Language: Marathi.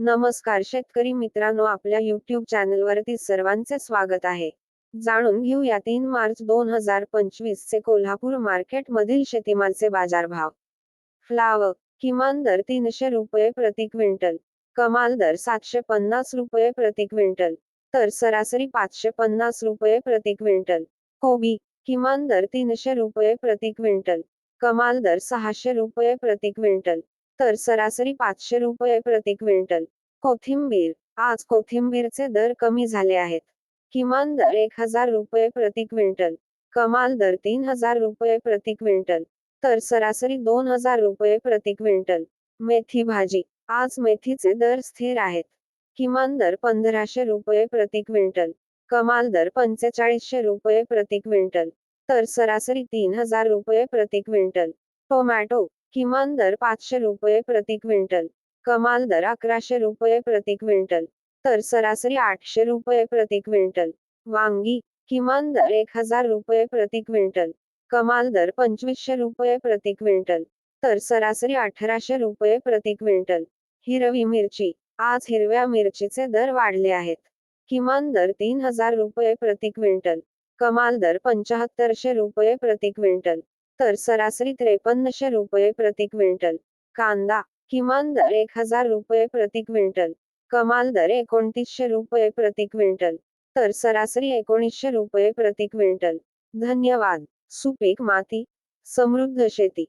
नमस्कार शेतकरी मित्रांनो आपल्या युट्यूब चॅनलवरती सर्वांचे स्वागत आहे. जाणून घेऊया तीन मार्च दोन हजार पंचवीस चे कोल्हापूर मार्केट मधील शेतीमालचे बाजारभाव. फ्लावर किमान दर तीनशे रुपये प्रति क्विंटल. कमाल दर सातशे पन्नास रुपये प्रति क्विंटल. तर सरासरी पाचशे पन्नास रुपये प्रति क्विंटल. कोबी किमान दर तीनशे रुपये प्रति क्विंटल. कमाल दर सहाशे रुपये प्रति क्विंटल. तर सरासरी पाचशे रुपये प्रति क्विंटल कोथिंबीर. आज कोथिंबीरचे दर कमी झाले आहेत. किमान दर एक हजार रुपये प्रति क्विंटल कमाल दर तीन हजार रुपये प्रति क्विंटल तर सरासरी दोन हजार रुपये प्रति क्विंटल मेथी भाजी. आज मेथीचे दर स्थिर आहेत. किमान दर पंधराशे रुपये प्रति क्विंटल कमाल दर पंचेचाळीसशे रुपये प्रति क्विंटल तर सरासरी तीन हजार रुपये प्रति क्विंटल टोमॅटो. किमान दर पाचशे रुपये प्रति क्विंटल. कमाल दर अकराशे रुपये प्रति क्विंटल. तर सरासरी आठशे रुपये प्रति क्विंटल. वांगी किमान दर एक हजार रुपये प्रति क्विंटल. कमाल दर पंचवीसशे रुपये प्रति क्विंटल. तर सरासरी अठराशे रुपये प्रति क्विंटल. हिरवी मिरची. आज हिरव्या मिरचीचे दर वाढले आहेत. किमान दर तीन हजार रुपये प्रति क्विंटल. कमाल दर पंचाहत्तरशे रुपये प्रति क्विंटल. तर सरासरी त्रेपन्नशे रुपये प्रति क्विंटल. कांदा किमान दर एक हजार रुपये प्रति क्विंटल. कमाल दर एकोणतीसशे रुपये प्रति क्विंटल. तर सरासरी एकोणीसशे रुपये प्रति क्विंटल. धन्यवाद. सुपीक माती. समृद्ध शेती.